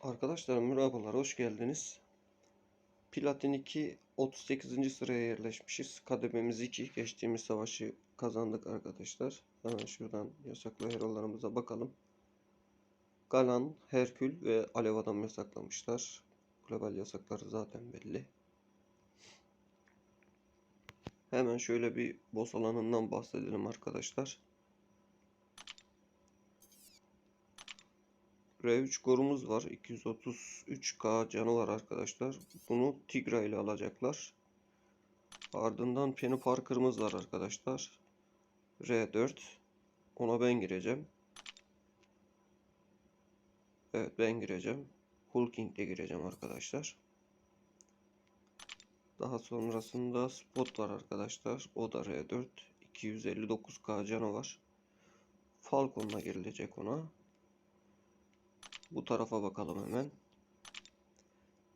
Arkadaşlar merhabalar, hoş geldiniz. Platin 2 38. sıraya yerleşmişiz. Kadememiz 2. Geçtiğimiz savaşı kazandık arkadaşlar. Hemen şuradan yasaklı herolarımıza bakalım. Galan, Herkül ve Alev Adam yasaklamışlar. Global yasakları zaten belli. Hemen şöyle bir boss alanından bahsedelim arkadaşlar. R3 gorumuz var. 233k canı var arkadaşlar. Bunu Tigra ile alacaklar. Ardından Penny Parker'ımız var arkadaşlar. R4. Ona ben gireceğim. Evet ben gireceğim. Hulking de gireceğim arkadaşlar. Daha sonrasında Spot var arkadaşlar. O da R4. 259k canı var. Falcon'la girilecek ona. Bu tarafa bakalım hemen.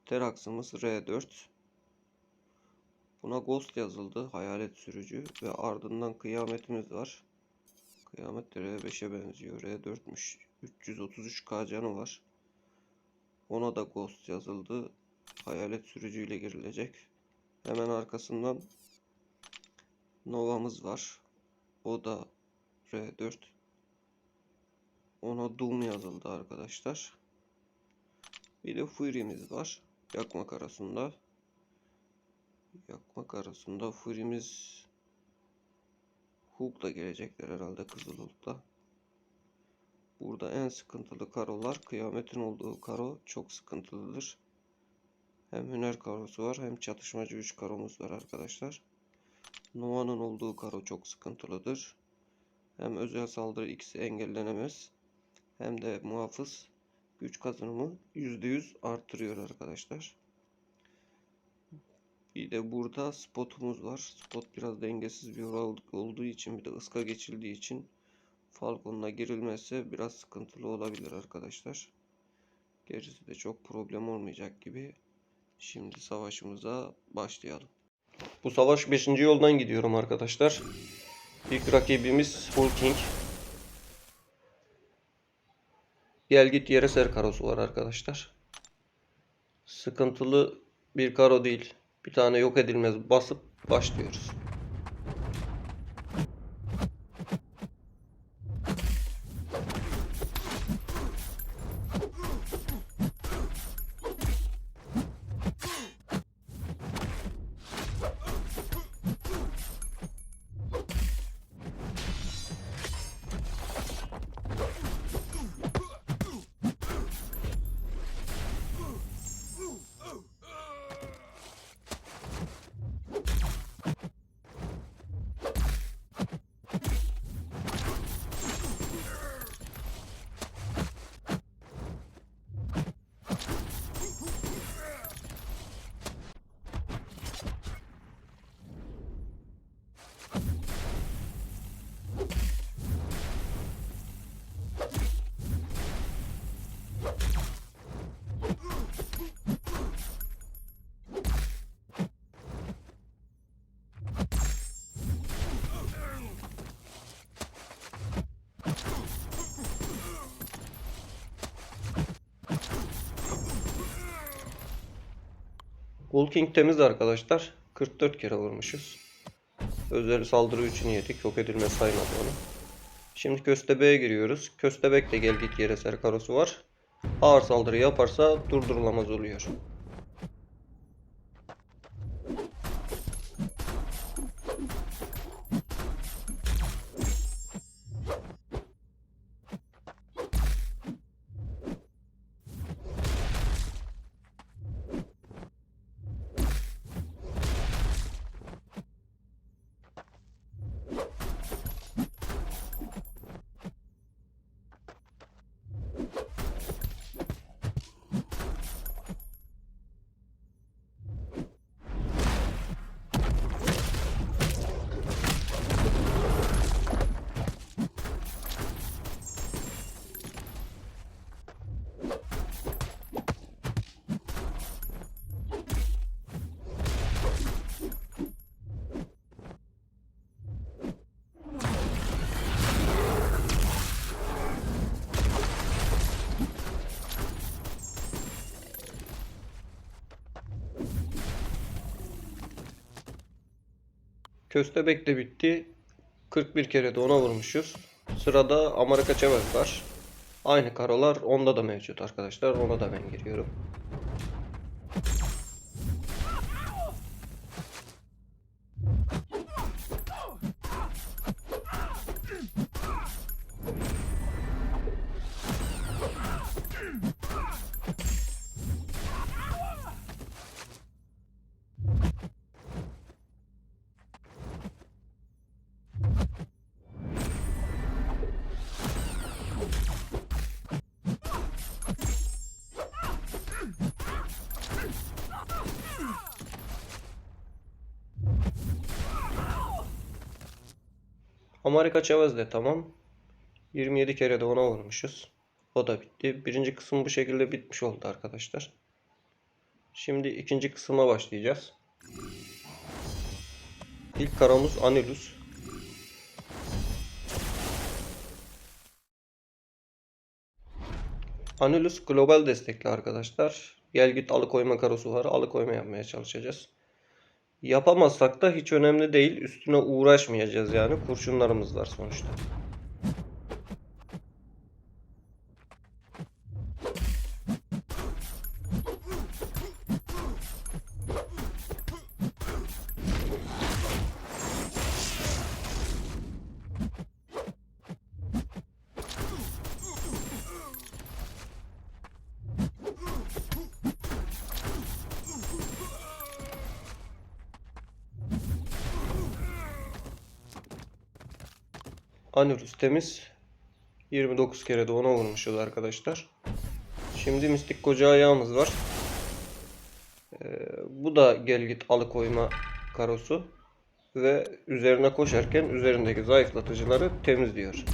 Terax'ımız R4. Buna Ghost yazıldı. Hayalet sürücü. Ve ardından kıyametimiz var. Kıyamet de R5'e benziyor. R4'müş. 333k canı var. Ona da Ghost yazıldı. Hayalet sürücüyle girilecek. Hemen arkasından Nova'mız var. O da R4. Ona Doom yazıldı arkadaşlar. Bir de Fury'miz var. Yakmak arasında. Yakmak arasında Fury'miz Hook'la gelecekler herhalde Kızıl Hulk'la. Burada en sıkıntılı karolar kıyametin olduğu karo çok sıkıntılıdır. Hem hüner karosu var hem çatışmacı 3 karomuz var arkadaşlar. Nova'nın olduğu karo çok sıkıntılıdır. Hem özel saldırı ikisi engellenemez hem de muhafız güç kazanımı %100 arttırıyor arkadaşlar. Bir de burada spotumuz var. Spot biraz dengesiz bir rol olduğu için bir de ıska geçildiği için Falcon'la girilmezse biraz sıkıntılı olabilir arkadaşlar. Gerisi de çok problem olmayacak gibi. Şimdi savaşımıza başlayalım. Bu savaş 5. yoldan gidiyorum arkadaşlar. İlk rakibimiz Hulking. Gel git yere ser karosu var arkadaşlar. Sıkıntılı bir karo değil. Bir tane yok edilmez basıp başlıyoruz. Hulking temiz arkadaşlar. 44 kere vurmuşuz. Özel saldırı 3'ünü yedik. Yok edilme saymadı onu. Şimdi köstebeğe giriyoruz. Köstebek de gel git yere ser karosu var. Ağır saldırı yaparsa durdurulamaz oluyor. Köstebek de bitti. 41 kere de ona vurmuşuz. Sırada Amerika Chavez var. Aynı karolar onda da mevcut arkadaşlar. Ona da ben giriyorum. Amerika Chavez de tamam. 27 kere de ona vurmuşuz. O da bitti. Birinci kısım bu şekilde bitmiş oldu arkadaşlar. Şimdi ikinci kısma başlayacağız. İlk karomuz Anilus. Anilus global destekli arkadaşlar. Gel git alıkoyma karosu var. Alıkoyma yapmaya çalışacağız. Yapamazsak da hiç önemli değil. Üstüne uğraşmayacağız yani. Kurşunlarımız var sonuçta. Anurus temiz. 29 kere de ona vurmuşuz arkadaşlar. Şimdi mistik koca ayağımız var. Ee, bu da gel git alıkoyma karosu. Ve üzerine koşarken üzerindeki zayıflatıcıları temizliyor.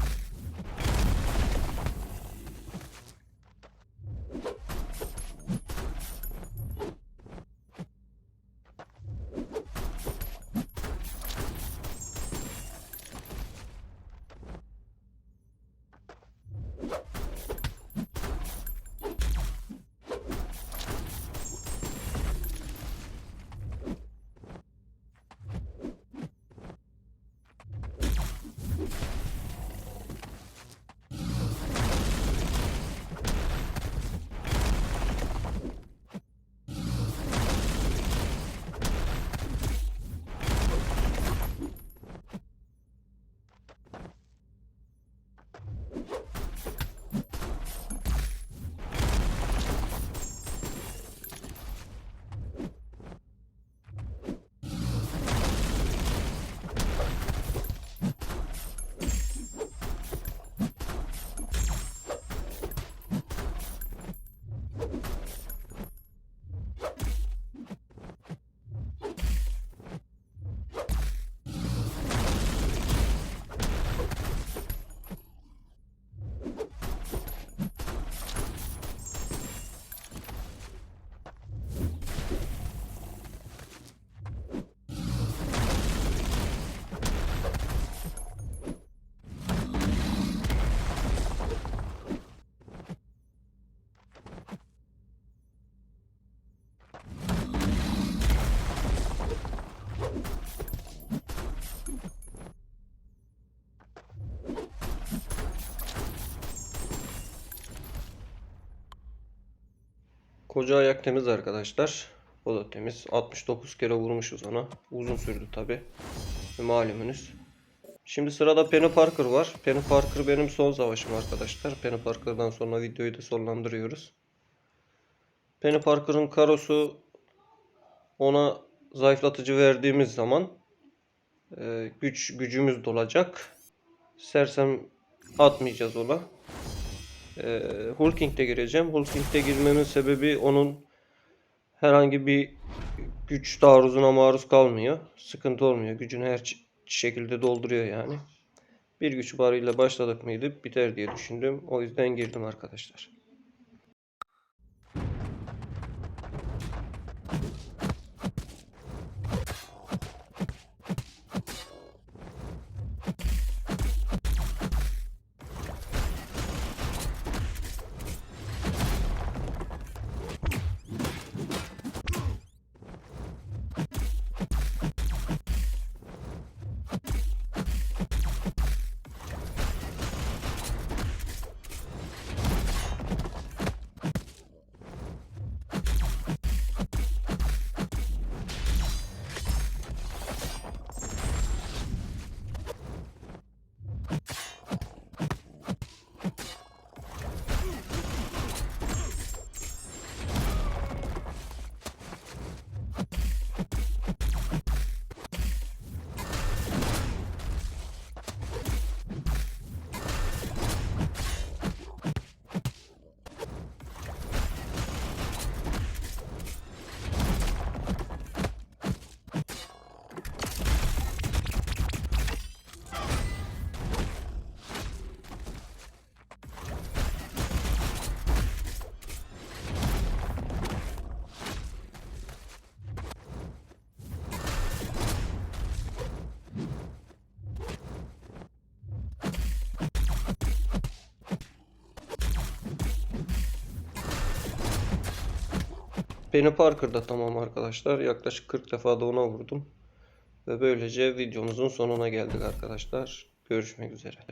Koca ayak temiz arkadaşlar. O da temiz. 69 kere vurmuşuz ona. Uzun sürdü tabi. Malumunuz. Şimdi sırada Penny Parker var. Penny Parker benim son savaşım arkadaşlar. Penny Parker'dan sonra videoyu da sonlandırıyoruz. Penny Parker'ın karosu ona zayıflatıcı verdiğimiz zaman e, güç gücümüz dolacak. Sersem atmayacağız ona. E, Hulking'de gireceğim. Hulking'de girmemin sebebi onun herhangi bir güç taarruzuna maruz kalmıyor. Sıkıntı olmuyor. Gücünü her şekilde dolduruyor yani. Bir güç barıyla başladık mıydı biter diye düşündüm. O yüzden girdim arkadaşlar. Penny Parker da tamam arkadaşlar. Yaklaşık 40 defa da ona vurdum. Ve böylece videomuzun sonuna geldik arkadaşlar. Görüşmek üzere.